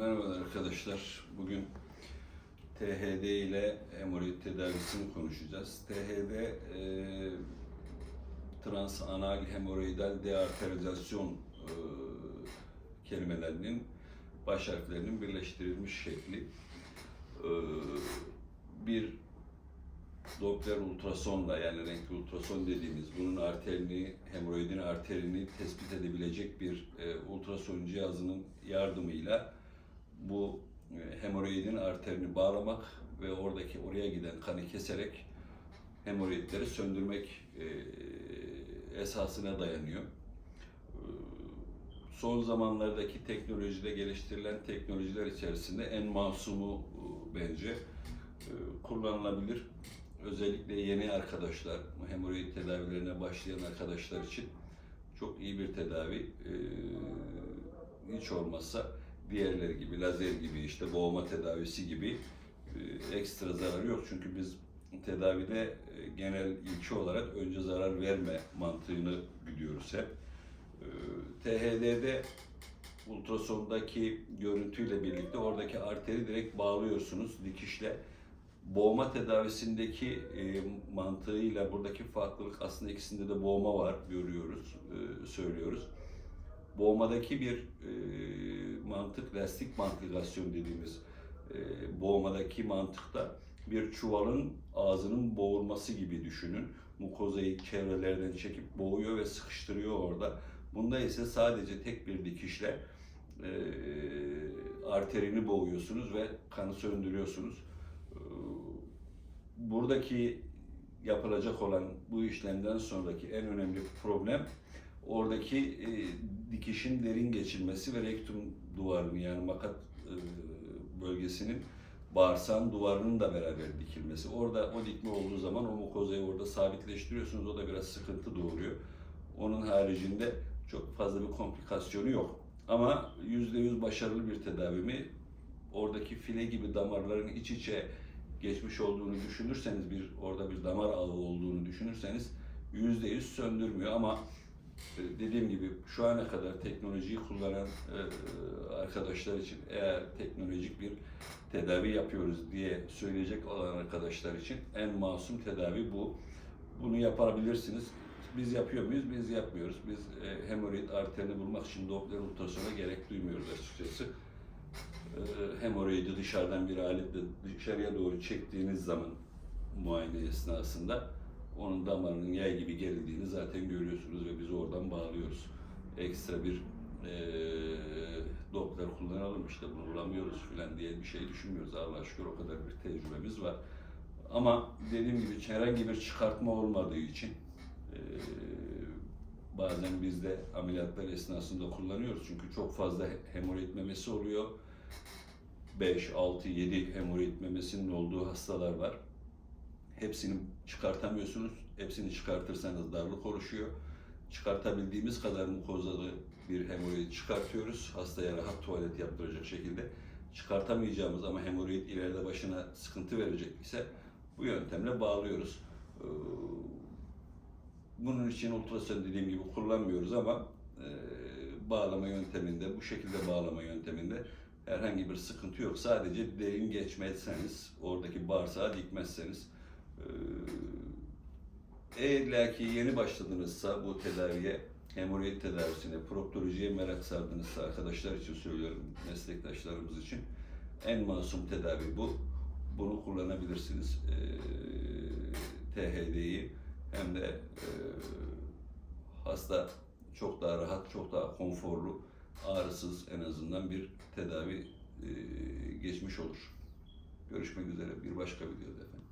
Merhabalar arkadaşlar. Bugün THD ile hemoroid tedavisini konuşacağız. THD e, transanal hemoroidal dearterizasyon e, kelimelerinin baş harflerinin birleştirilmiş şekli. E, bir Doppler ultrasonla yani renkli ultrason dediğimiz bunun arterini, hemoroidin arterini tespit edebilecek bir e, ultrason cihazının yardımıyla bu e, hemoroidin arterini bağlamak ve oradaki oraya giden kanı keserek hemoroidleri söndürmek e, esasına dayanıyor. E, Son zamanlardaki teknolojide geliştirilen teknolojiler içerisinde en masumu bence kullanılabilir. Özellikle yeni arkadaşlar, hemoroid tedavilerine başlayan arkadaşlar için çok iyi bir tedavi. Hiç olmazsa diğerleri gibi, lazer gibi, işte boğma tedavisi gibi e, ekstra zararı yok. Çünkü biz tedavide e, genel ilki olarak önce zarar verme mantığını gidiyoruz hep. E, THD'de ultrasondaki görüntüyle birlikte oradaki arteri direkt bağlıyorsunuz dikişle. Boğma tedavisindeki e, mantığıyla buradaki farklılık aslında ikisinde de boğma var görüyoruz, e, söylüyoruz. Boğmadaki bir e, mantık, lastik mantikasyon dediğimiz e, boğmadaki mantıkta bir çuvalın ağzının boğulması gibi düşünün. Mukozayı çevrelerden çekip boğuyor ve sıkıştırıyor orada. Bunda ise sadece tek bir dikişle e, arterini boğuyorsunuz ve kanı söndürüyorsunuz. E, buradaki yapılacak olan bu işlemden sonraki en önemli problem oradaki e, dikişin derin geçilmesi ve rektum duvarını yani makat e, bölgesinin bağırsağın duvarının da beraber dikilmesi. Orada o dikme olduğu zaman o mukozayı orada sabitleştiriyorsunuz. O da biraz sıkıntı doğuruyor. Onun haricinde çok fazla bir komplikasyonu yok. Ama %100 başarılı bir tedavi mi? Oradaki file gibi damarların iç içe geçmiş olduğunu düşünürseniz, bir orada bir damar ağı olduğunu düşünürseniz %100 söndürmüyor ama dediğim gibi şu ana kadar teknolojiyi kullanan e, arkadaşlar için eğer teknolojik bir tedavi yapıyoruz diye söyleyecek olan arkadaşlar için en masum tedavi bu. Bunu yapabilirsiniz. Biz yapıyor muyuz? Biz yapmıyoruz. Biz e, hemoroid arterini bulmak için Doppler ultrasona gerek duymuyoruz açıkçası. E, hemoroidi dışarıdan bir aletle dışarıya doğru çektiğiniz zaman muayene esnasında onun damarının yay gibi gerildiğini zaten görüyorsunuz ve biz oradan bağlıyoruz. Ekstra bir e, Doppler kullanalım işte bunu bulamıyoruz filan diye bir şey düşünmüyoruz. Allah'a şükür o kadar bir tecrübemiz var. Ama dediğim gibi herhangi bir çıkartma olmadığı için e, bazen biz de ameliyatlar esnasında kullanıyoruz. Çünkü çok fazla hemoroid memesi oluyor. 5, 6, 7 hemoroid memesinin olduğu hastalar var. Hepsini çıkartamıyorsunuz. Hepsini çıkartırsanız darlık oluşuyor. Çıkartabildiğimiz kadar mukozalı bir hemoroid çıkartıyoruz. Hastaya rahat tuvalet yaptıracak şekilde. Çıkartamayacağımız ama hemoroid ileride başına sıkıntı verecek ise bu yöntemle bağlıyoruz. Ee, Bunun için ultrason dediğim gibi kullanmıyoruz ama e, bağlama yönteminde, bu şekilde bağlama yönteminde herhangi bir sıkıntı yok. Sadece derin geçmezseniz, oradaki bağırsağı dikmezseniz eğer ki yeni başladınızsa bu tedaviye, hemoroid tedavisine, proktolojiye merak sardınızsa arkadaşlar için söylüyorum, meslektaşlarımız için en masum tedavi bu. Bunu kullanabilirsiniz. Ee, THD'yi hem de e, hasta çok daha rahat, çok daha konforlu, ağrısız en azından bir tedavi e, geçmiş olur. Görüşmek üzere bir başka videoda efendim.